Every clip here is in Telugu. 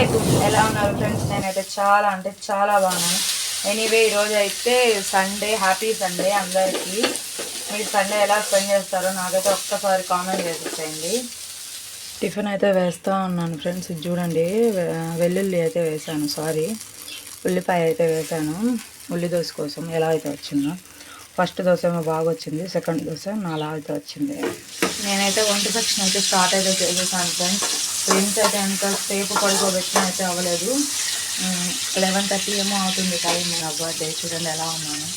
అస్సలేకు ఎలా ఉన్నారు ఫ్రెండ్స్ నేనైతే చాలా అంటే చాలా బాగున్నాను. ఎనీవే ఈరోజు అయితే సండే హ్యాపీ సండే అందరికీ. మీరు సండే ఎలా స్పెండ్ చేస్తారో నాకైతే ఒక్కసారి కామెంట్ చేసేసేయండి. టిఫిన్ అయితే వేస్తూ ఉన్నాను ఫ్రెండ్స్ ఇది చూడండి వెల్లుల్లి అయితే వేసాను సారీ ఉల్లిపాయ అయితే వేసాను. ఉల్లి దోశ కోసం ఎలా అయితే వచ్చిందో. ఫస్ట్ దోశ ఏమో బాగా వచ్చింది సెకండ్ దోశ నాలా అయితే వచ్చింది. నేనైతే వంట సెక్షన్ అయితే స్టార్ట్ అయితే చేసేసాను ఫ్రెండ్స్. ఫ్రెండ్స్ అయితే ఎంతసేపు పడుకోబెట్టిన అయితే అవ్వలేదు. లెవెన్ థర్టీ ఏమో అవుతుంది టైం నా బర్త్డే చూడండి ఎలా ఉన్నాను.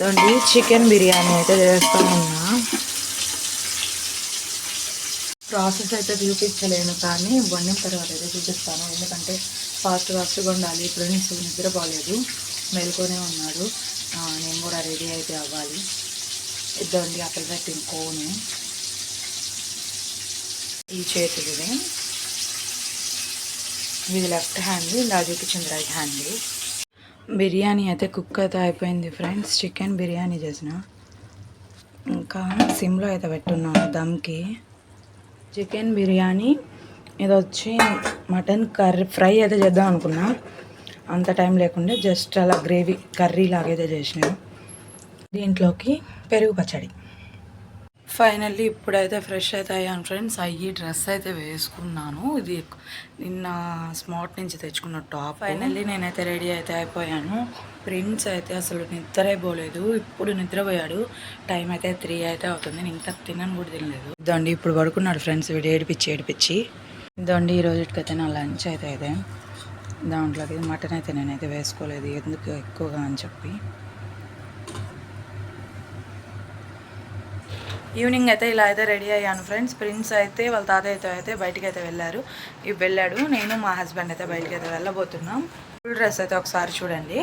దాండి చికెన్ బిర్యానీ అయితే చేస్తూ ఉన్నా. ప్రాసెస్ అయితే చూపించలేను కానీ వండిన తర్వాత అయితే చూపిస్తాను. ఎందుకంటే ఫాస్ట్ ఫాస్ట్గా ఉండాలి. ఫ్రెండ్స్ నిద్రపోలేదు. మేల్కొనే ఉన్నాడు. నేను కూడా రెడీ అయితే అవ్వాలి. ఇద్దండి అక్కడ పెట్టిన కోను. ఈ చేతిది ఇది. లెఫ్ట్ హ్యాండ్ ఇలా చూపించింది రైట్ హ్యాండ్ బిర్యానీ అయితే కుక్ అయితే అయిపోయింది ఫ్రెండ్స్ చికెన్ బిర్యానీ చేసిన. ఇంకా సిమ్లో అయితే పెట్టున్నాను దమ్కి. చికెన్ బిర్యానీ. ఇది వచ్చి మటన్ కర్రీ ఫ్రై అయితే చేద్దాం అనుకున్నా. అంత టైం లేకుండా జస్ట్ అలా గ్రేవీ కర్రీ లాగైతే చేసినాను. దీంట్లోకి పెరుగు పచ్చడి. ఫైనల్లీ ఇప్పుడైతే ఫ్రెష్ అయితే అయ్యాను ఫ్రెండ్స్ అయ్యి డ్రెస్ అయితే వేసుకున్నాను. ఇది నిన్న స్మార్ట్ నుంచి తెచ్చుకున్న టాప్. ఫైనల్లీ నేనైతే రెడీ అయితే అయిపోయాను. ప్రిన్స్ అయితే అసలు నిద్రే పోలేదు ఇప్పుడు నిద్రపోయాడు. టైం అయితే త్రీ అయితే అవుతుంది. నేను ఇంకా తినను కూడా తినలేదు. ఇదండి ఇప్పుడు పడుకున్నాడు ఫ్రెండ్స్. వీడు ఏడిపించి ఏడిపించి. ఇదండి ఈ రోజుకైతే నా లంచ్ అయితే అయితే దాంట్లోకి మటన్ అయితే నేనైతే వేసుకోలేదు. ఎందుకు ఎక్కువగా అని చెప్పి. ఈవినింగ్ అయితే ఇలా అయితే రెడీ అయ్యాను ఫ్రెండ్స్. ప్రిన్స్ అయితే వాళ్ళ తాతయ్యతో అయితే బయటికి అయితే వెళ్ళారు. ఇవి వెళ్ళాడు. నేను మా హస్బెండ్ అయితే బయటికి అయితే వెళ్ళబోతున్నాం. ఫుల్ డ్రెస్ అయితే ఒకసారి చూడండి.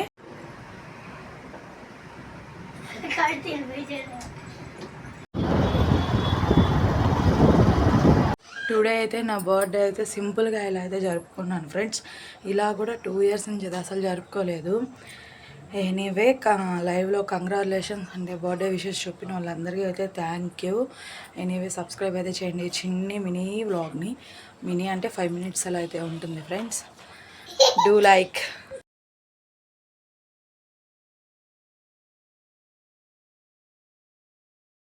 టుడే అయితే నా బర్త్డే అయితే సింపుల్గా ఇలా అయితే జరుపుకున్నాను ఫ్రెండ్స్. ఇలా కూడా టూ ఇయర్స్ నుంచి అసలు జరుపుకోలేదు. ఎనీవే లైవ్లో కంగ్రాచులేషన్స్ అంటే బర్త్డే విషెస్ చెప్పిన వాళ్ళందరికీ అయితే థ్యాంక్ యూ. ఎనీవే సబ్స్క్రైబ్ అయితే చేయండి చిన్ని మినీ వ్లాగ్ని. మినీ అంటే ఫైవ్ మినిట్స్ అలా అయితే ఉంటుంది ఫ్రెండ్స్. Do like.